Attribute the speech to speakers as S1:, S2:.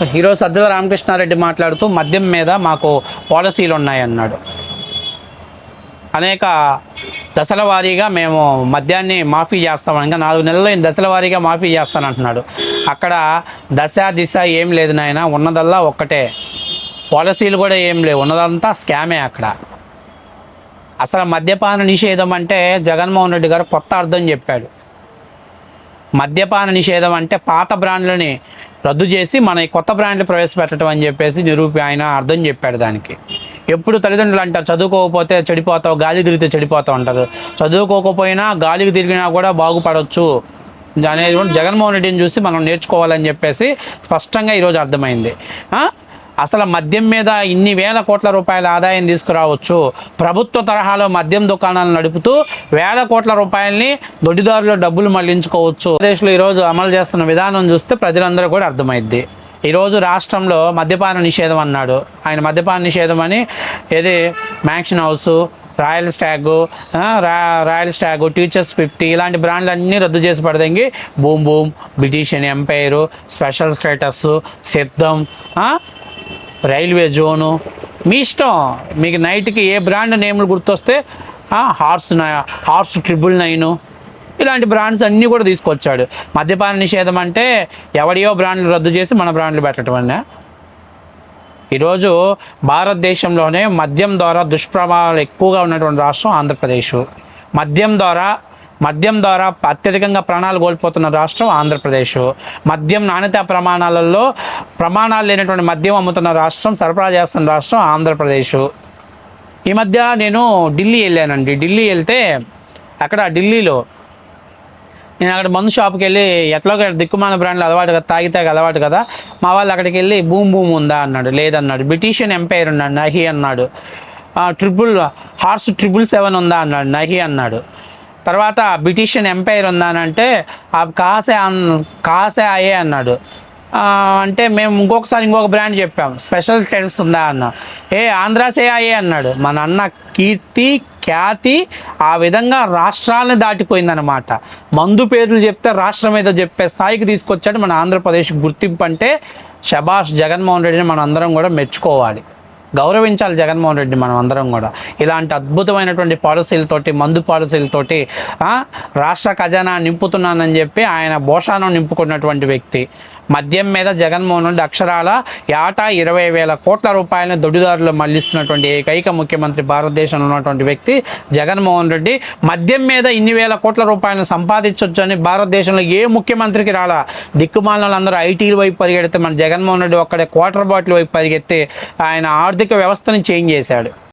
S1: Hero Sajjala Ramakrishna Reddy మాట్లాడుతూ మద్యం మీద మాకు పాలసీలు ఉన్నాయన్నాడు. అనేక దశల వారీగా మేము మద్యాన్ని మాఫీ చేస్తాం ఇంకా నాలుగు నెలల్లో దశల వారీగా మాఫీ చేస్తానంటున్నాడు. అక్కడ దశ దిశ ఏం లేదు నాయన ఉన్నదల్లా ఒక్కటే. పాలసీలు కూడా ఏం లేవు. ఉన్నదంతా స్కామే అక్కడ. అసలు మద్యపాన నిషేధం అంటే జగన్మోహన్ రెడ్డి గారు కొత్త అర్థం చెప్పాడు. మద్యపాన నిషేధం అంటే పాత బ్రాండ్లని రద్దు చేసి మన కొత్త బ్రాండ్లు ప్రవేశపెట్టడం అని చెప్పేసి నిరూపి ఆయన అర్థం చెప్పాడు దానికి. ఎప్పుడు తల్లిదండ్రులు అంటారు చదువుకోకపోతే చెడిపోతావు గాలి తిరిగితే చెడిపోతావు అంటారు. చదువుకోకపోయినా గాలికి తిరిగినా కూడా బాగుపడవచ్చు అనేది కూడా జగన్మోహన్ రెడ్డిని చూసి మనం నేర్చుకోవాలని చెప్పేసి స్పష్టంగా ఈరోజు అర్థమైంది. అసలు మద్యం మీద ఇన్ని వేల కోట్ల రూపాయల ఆదాయం తీసుకురావచ్చు. ప్రభుత్వ తరహాలో మద్యం దుకాణాలు నడుపుతూ వేల కోట్ల రూపాయలని దొడ్డిదారులో డబ్బులు మళ్ళించుకోవచ్చు. ఆంధ్రప్రదేశ్లో ఈరోజు అమలు చేస్తున్న విధానం చూస్తే ప్రజలందరూ కూడా అర్థమైద్ది. ఈరోజు రాష్ట్రంలో మద్యపాన నిషేధం అన్నాడు. ఆయన మద్యపాన నిషేధం అని ఏది? Mansion house royal stag royal stag teachers fifty ఇలాంటి బ్రాండ్లన్నీ రద్దు చేసి పడదంగి బూమ్ బూమ్ బ్రిటిషియన్ ఎంపైరు స్పెషల్ స్టేటస్ సిద్ధం రైల్వే జోను. మీ ఇష్టం. మీకు నైట్కి ఏ బ్రాండ్ నేమ్లు గుర్తొస్తే హార్స్ హార్స్ ట్రిపుల్ నైను. ఇలాంటి బ్రాండ్స్ అన్నీ కూడా తీసుకొచ్చాడు. మద్యపాన నిషేధం అంటే ఎవడియో బ్రాండ్లు రద్దు చేసి మన బ్రాండ్లు పెట్టడం ఈరోజు భారతదేశంలోనే మద్యం ద్వారా దుష్ప్రభావాలు ఎక్కువగా ఉన్నటువంటి రాష్ట్రం ఆంధ్రప్రదేశ్. మద్యం ద్వారా మద్యం ద్వారా అత్యధికంగా ప్రాణాలు కోల్పోతున్న రాష్ట్రం ఆంధ్రప్రదేశ్. మద్యం నాణ్యత ప్రమాణాలలో ప్రమాణాలు లేనటువంటి మద్యం అమ్ముతున్న రాష్ట్రం సరఫరా చేస్తున్న రాష్ట్రం ఆంధ్రప్రదేశ్. ఈ మధ్య నేను ఢిల్లీ వెళ్ళానండి. ఢిల్లీ వెళ్తే అక్కడ ఢిల్లీలో నేను అక్కడ మందు షాప్కి వెళ్ళి ఎట్లా దిక్కుమాన బ్రాండ్లు అలవాటు కదా తాగితే అలవాటు కదా మా వాళ్ళు అక్కడికి వెళ్ళి భూమి భూమి ఉందా అన్నాడు. లేదన్నాడు. బ్రిటిషియన్ ఎంపైర్ ఉన్నాడు నహి అన్నాడు. ట్రిపుల్ హార్స్ ట్రిపుల్ సెవెన్ ఉందా అన్నాడు. నహి అన్నాడు. తర్వాత బ్రిటిషియన్ ఎంపైర్ ఉందా అని అంటే ఆ కాసే అన్ కాసే అయ్యే అన్నాడు. అంటే మేము ఇంకొకసారి ఇంకొక బ్రాండ్ చెప్పాం స్పెషల్ టెన్స్ ఉందా అన్న. ఏ ఆంధ్రాసే అయ్యే అన్నాడు. మన అన్న కీర్తి ఖ్యాతి ఆ విధంగా రాష్ట్రాలను దాటిపోయిందనమాట మందు పేర్లు చెప్తే రాష్ట్రం ఏదో చెప్పే స్థాయికి తీసుకొచ్చాడు మన ఆంధ్రప్రదేశ్ గుర్తింపు అంటే శభాష్ జగన్మోహన్ రెడ్డిని మనం అందరం కూడా మెచ్చుకోవాలి. గౌరవించాలి జగన్మోహన్ రెడ్డి మనం అందరం కూడా. ఇలాంటి అద్భుతమైనటువంటి పాలసీలతోటి మందు పాలసీలతోటి రాష్ట్ర ఖజానా నింపుతున్నానని చెప్పి ఆయన భోషానం నింపుకున్నటువంటి వ్యక్తి. మద్యం మీద జగన్మోహన్ రెడ్డి అక్షరాల ఏటా ఇరవై వేల కోట్ల రూపాయలను దొడ్డిదారులు మళ్ళిస్తున్నటువంటి ఏకైక ముఖ్యమంత్రి భారతదేశంలో ఉన్నటువంటి వ్యక్తి జగన్మోహన్ రెడ్డి. మద్యం మీద ఇన్ని వేల కోట్ల రూపాయలను సంపాదించవచ్చు అని భారతదేశంలో ఏ ముఖ్యమంత్రికి రాలా? దిక్కుమాలను అందరూ ఐటీల వైపు పరిగెడితే మన జగన్మోహన్ రెడ్డి ఒక్కడే క్వార్టర్ బాటిల్ వైపు పరిగెత్తి ఆయన ఆర్థిక ఆర్థిక వ్యవస్థను చేంజ్ చేశాడు.